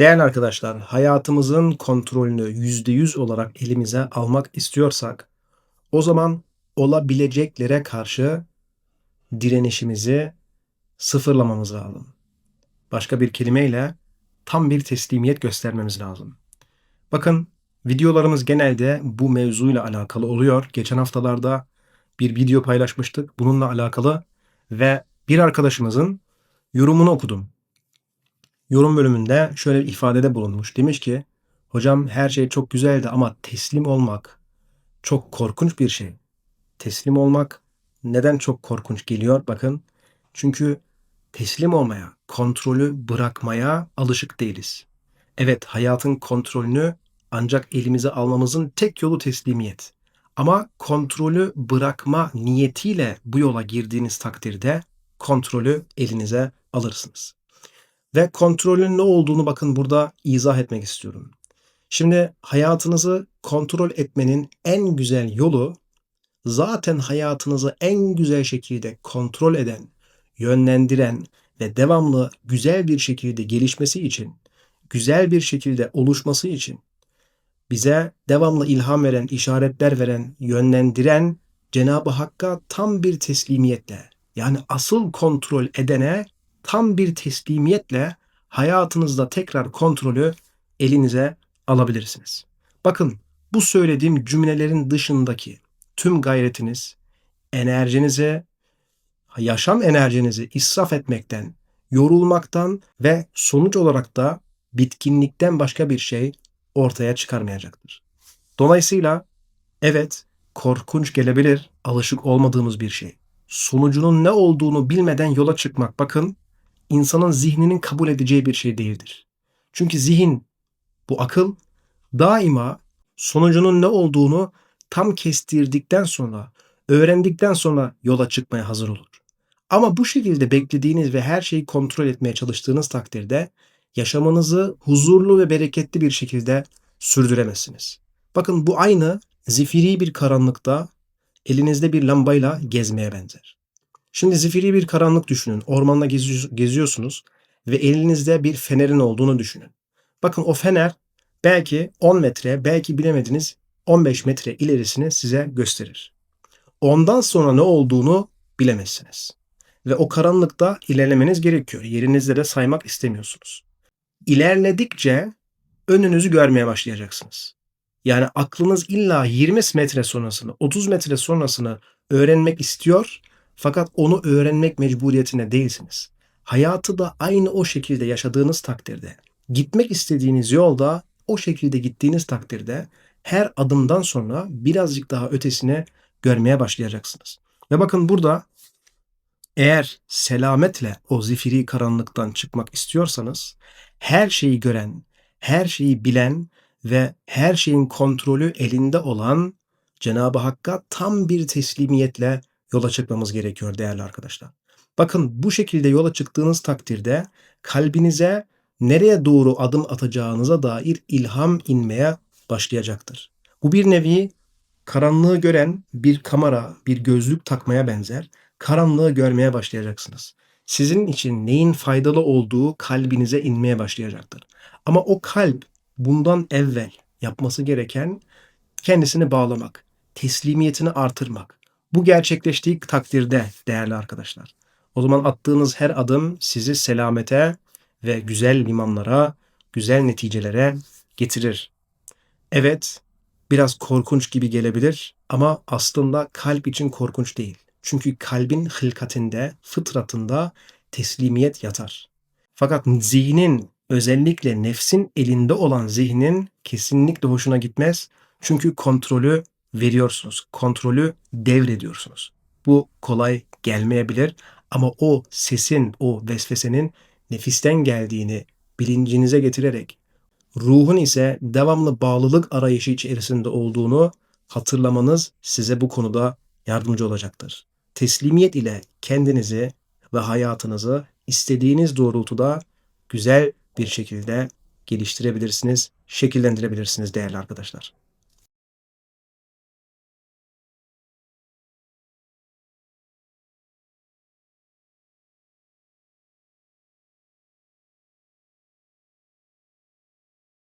Değerli arkadaşlar, hayatımızın kontrolünü %100 olarak elimize almak istiyorsak, o zaman olabileceklere karşı direnişimizi sıfırlamamız lazım. Başka bir kelimeyle tam bir teslimiyet göstermemiz lazım. Bakın videolarımız genelde bu mevzuyla alakalı oluyor. Geçen haftalarda bir video paylaşmıştık bununla alakalı ve bir arkadaşımızın yorumunu okudum. Yorum bölümünde şöyle bir ifadede bulunmuş. Demiş ki, hocam her şey çok güzeldi ama teslim olmak çok korkunç bir şey. Teslim olmak neden çok korkunç geliyor? Bakın çünkü teslim olmaya, kontrolü bırakmaya alışık değiliz. Evet hayatın kontrolünü ancak elimize almamızın tek yolu teslimiyet. Ama kontrolü bırakma niyetiyle bu yola girdiğiniz takdirde kontrolü elinize alırsınız. Ve kontrolün ne olduğunu bakın burada izah etmek istiyorum. Şimdi hayatınızı kontrol etmenin en güzel yolu zaten hayatınızı en güzel şekilde kontrol eden, yönlendiren ve devamlı güzel bir şekilde gelişmesi için, güzel bir şekilde oluşması için bize devamlı ilham veren, işaretler veren, yönlendiren Cenab-ı Hakk'a tam bir teslimiyetle yani asıl kontrol edene tam bir teslimiyetle hayatınızda tekrar kontrolü elinize alabilirsiniz. Bakın bu söylediğim cümlelerin dışındaki tüm gayretiniz, enerjinizi, yaşam enerjinizi israf etmekten, yorulmaktan ve sonuç olarak da bitkinlikten başka bir şey ortaya çıkarmayacaktır. Dolayısıyla evet korkunç gelebilir, alışık olmadığımız bir şey. Sonucunun ne olduğunu bilmeden yola çıkmak bakın insanın zihninin kabul edeceği bir şey değildir. Çünkü zihin, bu akıl daima sonucunun ne olduğunu tam kestirdikten sonra, öğrendikten sonra yola çıkmaya hazır olur. Ama bu şekilde beklediğiniz ve her şeyi kontrol etmeye çalıştığınız takdirde yaşamınızı huzurlu ve bereketli bir şekilde sürdüremezsiniz. Bakın bu aynı zifiri bir karanlıkta elinizde bir lambayla gezmeye benzer. Şimdi zifiri bir karanlık düşünün. Ormanda geziyorsunuz ve elinizde bir fenerin olduğunu düşünün. Bakın o fener belki 10 metre, belki bilemediniz 15 metre ilerisini size gösterir. Ondan sonra ne olduğunu bilemezsiniz. Ve o karanlıkta ilerlemeniz gerekiyor. Yerinizde de saymak istemiyorsunuz. İlerledikçe önünüzü görmeye başlayacaksınız. Yani aklınız illa 20 metre sonrasını, 30 metre sonrasını öğrenmek istiyor fakat onu öğrenmek mecburiyetinde değilsiniz. Hayatı da aynı o şekilde yaşadığınız takdirde, gitmek istediğiniz yolda o şekilde gittiğiniz takdirde her adımdan sonra birazcık daha ötesine görmeye başlayacaksınız. Ve bakın burada eğer selametle o zifiri karanlıktan çıkmak istiyorsanız her şeyi gören, her şeyi bilen ve her şeyin kontrolü elinde olan Cenab-ı Hakk'a tam bir teslimiyetle yola çıkmamız gerekiyor değerli arkadaşlar. Bakın bu şekilde yola çıktığınız takdirde kalbinize nereye doğru adım atacağınıza dair ilham inmeye başlayacaktır. Bu bir nevi karanlığı gören bir kamera, bir gözlük takmaya benzer. Karanlığı görmeye başlayacaksınız. Sizin için neyin faydalı olduğu kalbinize inmeye başlayacaktır. Ama o kalp bundan evvel yapması gereken kendisini bağlamak, teslimiyetini artırmak. Bu gerçekleştiği takdirde değerli arkadaşlar. O zaman attığınız her adım sizi selamete ve güzel limanlara, güzel neticelere getirir. Evet, biraz korkunç gibi gelebilir ama aslında kalp için korkunç değil. Çünkü kalbin hılkatinde, fıtratında teslimiyet yatar. Fakat zihnin, özellikle nefsin elinde olan zihnin kesinlikle hoşuna gitmez. Çünkü kontrolü veriyorsunuz. Kontrolü devrediyorsunuz. Bu kolay gelmeyebilir ama o sesin, o vesvesenin nefisten geldiğini bilincinize getirerek ruhun ise devamlı bağlılık arayışı içerisinde olduğunu hatırlamanız size bu konuda yardımcı olacaktır. Teslimiyet ile kendinizi ve hayatınızı istediğiniz doğrultuda güzel bir şekilde geliştirebilirsiniz, şekillendirebilirsiniz değerli arkadaşlar.